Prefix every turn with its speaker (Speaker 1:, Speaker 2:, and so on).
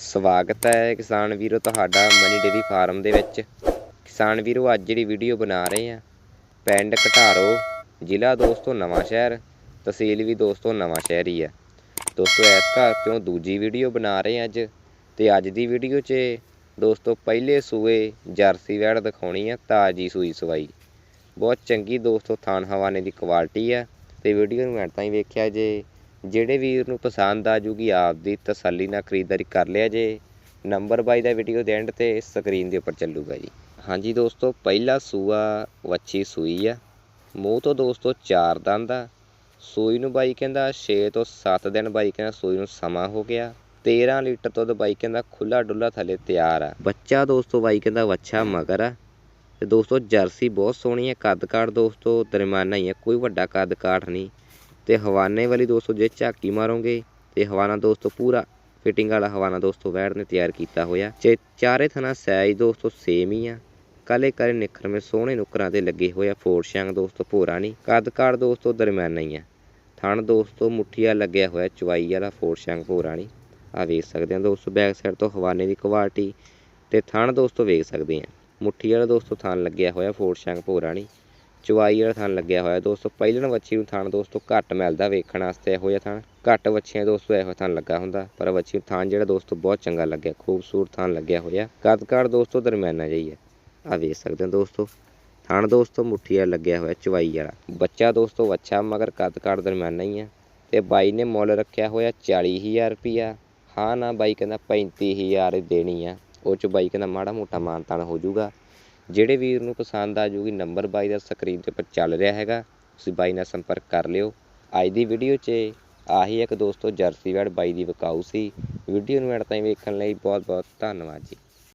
Speaker 1: ਸਵਾਗਤ ਹੈ ਕਿਸਾਨ ਵੀਰੋ ਤੁਹਾਡਾ ਮਨੀ ਡੇਰੀ ਫਾਰਮ ਦੇ ਵਿੱਚ। ਕਿਸਾਨ ਵੀਰੋ, ਅੱਜ ਜਿਹੜੀ ਵੀਡੀਓ ਬਣਾ ਰਹੇ ਆ ਪਿੰਡ ਘਟਾਰੋ, ਜ਼ਿਲ੍ਹਾ ਦੋਸਤੋ ਨਵਾਂ ਸ਼ਹਿਰ, ਤਹਿਸੀਲ ਵੀ ਦੋਸਤੋ ਨਵਾਂ ਸ਼ਹਿਰ ਹੀ ਆ। ਦੋਸਤੋ, ਇਸ ਘਰ ਤੋਂ ਦੂਜੀ ਵੀਡੀਓ ਬਣਾ ਰਹੇ ਅੱਜ ਤੇ ਅੱਜ ਦੀ ਵੀਡੀਓ 'ਚ ਦੋਸਤੋ ਪਹਿਲੇ ਸੂਏ ਜਰਸੀ ਵੈੜ ਦਿਖਾਉਣੀ ਆ, ਤਾਜੀ ਸੂਈ ਸਵਾਈ। ਬਹੁਤ ਚੰਗੀ ਦੋਸਤੋ ਥਾਣ ਹਵਾਨੇ ਦੀ ਕੁਆਲਿਟੀ ਆ ਤੇ ਵੀਡੀਓ ਨੂੰ ਐਂਡ ਤਾਈਂ ਵੇਖਿਆ ਜੇ ਜਿਹੜੇ ਵੀਰ ਨੂੰ ਪਸੰਦ ਆ ਜੂਗੀ ਆਪ ਦੀ ਤਸੱਲੀ ਨਾਲ ਖਰੀਦਦਾਰੀ ਕਰ ਲਿਆ ਜੇ। ਨੰਬਰ ਬਾਈ ਦਾ ਵੀਡੀਓ ਦੇ ਐਂਡ ਤੇ ਸਕਰੀਨ ਦੇ ਉੱਪਰ ਚੱਲੂਗਾ ਜੀ। ਹਾਂਜੀ ਦੋਸਤੋ, ਪਹਿਲਾ ਸੂਆ ਵੱਛੀ ਸੂਈ ਆ। ਮੂੰਹ ਤੋਂ ਦੋਸਤੋ ਚਾਰ ਦੰਦ ਆ। ਸੂਈ ਨੂੰ ਬਾਈ ਕਹਿੰਦਾ 6 ਤੋਂ 7 ਦਿਨ ਬਾਈ ਕਹਿੰਦਾ ਸੂਈ ਨੂੰ ਸਮਾਂ ਹੋ ਗਿਆ। 13 ਲੀਟਰ ਦੁੱਧ ਬਾਈ ਕਹਿੰਦਾ ਖੁੱਲਾ ਡੁੱਲਾ ਥੱਲੇ ਤਿਆਰ ਆ। ਬੱਚਾ ਦੋਸਤੋ ਬਾਈ ਕਹਿੰਦਾ ਵੱਛਾ ਮਗਰ ਆ। ਤੇ ਦੋਸਤੋ ਜਰਸੀ ਬਹੁਤ ਸੋਹਣੀ ਹੈ ਕੱਦ ਕਾਠ ਦੋਸਤੋ ਦਰਮਿਆਨਾ ਹੀ ਹੈ ਕੋਈ ਵੱਡਾ ਕੱਦ ਕਾਠ ਨਹੀਂ। ਤੇ ਹਵਾਨੇ ਵਾਲੀ ਦੋਸਤੋ ਜੇ ਝਾਕੀ ਮਾਰੋਗੇ ਤੇ ਹਵਾਨਾ ਦੋਸਤੋ ਪੂਰਾ ਫਿਟਿੰਗ ਵਾਲਾ ਹਵਾਨਾ ਦੋਸਤੋ ਵੈੜ ਨੇ ਤਿਆਰ ਕੀਤਾ ਹੋਇਆ। ਤੇ ਚਾਰੇ ਥਣਾ ਸਾਈਜ਼ ਦੋਸਤੋ ਸੇਮ ਹੀ ਆ। ਕਾਲੇ ਕਾਲੇ ਨਿਖਰਵੇਂ ਸੋਹਣੇ ਨੁਕਰਾਂ ਤੇ ਲੱਗੇ ਹੋਏ ਆ। ਫੋਰ ਸ਼ੰਗ ਦੋਸਤੋ ਭੋਰਾ ਨਹੀਂ। ਕੱਦ ਕਾੜ ਦੋਸਤੋ ਦਰਮਿਆਨਾ ਹੀ ਆ। ਥਣ ਦੋਸਤੋ ਮੁੱਠੀਆ ਲੱਗਿਆ ਹੋਇਆ ਚਵਾਈ ਵਾਲਾ ਫੋਰ ਸ਼ੰਗ ਭੋਰਾ ਨਹੀਂ। ਆ ਵੇਖ ਸਕਦੇ ਆ ਦੋਸਤੋ ਬੈਕ ਸਾਈਡ ਤੋਂ ਹਵਾਨੇ ਦੀ ਕੁਆਲਿਟੀ ਤੇ ਥਣ ਦੋਸਤੋ ਵੇਖ ਸਕਦੇ ਆ। ਮੁੱਠੀ ਵਾਲਾ ਦੋਸਤੋ ਥਣ ਲੱਗਿਆ ਹੋਇਆ ਫੋਰ ਸ਼ੰਗ ਭੋਰਾ ਨਹੀਂ। ਚਵਾਈ ਵਾਲਾ ਥਣ ਲੱਗਿਆ ਹੋਇਆ ਦੋਸਤੋ ਪਹਿਲਣ ਵੱਛੀ ਨੂੰ ਥਣ ਦੋਸਤੋ ਘੱਟ ਮਿਲਦਾ ਵੇਖਣ ਵਾਸਤੇ ਇਹੋ ਜਿਹਾ ਥਣ ਘੱਟ ਵੱਛੀਆਂ ਦੋਸਤੋ ਇਹੋ ਥਣ ਲੱਗਾ ਹੁੰਦਾ, ਪਰ ਵੱਛੀ ਨੂੰ ਥਣ ਜਿਹੜਾ ਦੋਸਤੋ ਬਹੁਤ ਚੰਗਾ ਲੱਗਿਆ, ਖੂਬਸੂਰਤ ਥਣ ਲੱਗਿਆ ਹੋਇਆ। ਕੱਦ ਕਾਠ ਦੋਸਤੋ ਦਰਮਿਆਨਾ ਜਿਹੀ ਹੈ। ਆ ਵੇਖ ਸਕਦੇ ਹੋ ਦੋਸਤੋ ਥਣ ਦੋਸਤੋ ਮੁੱਠੀ ਵਾਲਾ ਲੱਗਿਆ ਹੋਇਆ ਚਵਾਈ ਵਾਲਾ। ਬੱਚਾ ਦੋਸਤੋ ਵੱਛਾ, ਮਗਰ ਕੱਦ ਦਰਮਿਆਨਾ ਹੀ ਆ ਤੇ ਬਾਈ ਨੇ ਮੁੱਲ ਰੱਖਿਆ ਹੋਇਆ 40000 ਰੁਪਿਆ ਹਾਂ ਨਾ ਬਾਈ ਕਹਿੰਦਾ 35000 ਹੀ ਦੇਣੀ ਆ। ਉਹ ਚ ਬਾਈ ਕਹਿੰਦਾ ਮਾੜਾ ਮੋਟਾ ਮਾਨਤਾਨ ਹੋ ਜਾਊਗਾ। ਜਿਹੜੇ ਵੀਰ ਨੂੰ ਪਸੰਦ ਆ ਜੂਗੀ ਨੰਬਰ ਬਾਈ ਦਾ ਸਕਰੀਨ ਤੇ ਉੱਪਰ ਚੱਲ ਰਿਹਾ ਹੈਗਾ, ਤੁਸੀਂ ਬਾਈ ਨਾਲ ਸੰਪਰਕ ਕਰ ਲਿਓ। ਅੱਜ ਦੀ ਵੀਡੀਓ 'ਚ ਆਹੀ ਇੱਕ ਦੋਸਤੋ, ਜਰਸੀ ਵੈੜ ਬਾਈ ਦੀ ਵਿਕਾਊ ਸੀ। ਵੀਡੀਓ ਨੂੰ ਐਡ ਤਾਈਂ ਵੇਖਣ ਲਈ ਬਹੁਤ ਬਹੁਤ ਧੰਨਵਾਦ ਜੀ।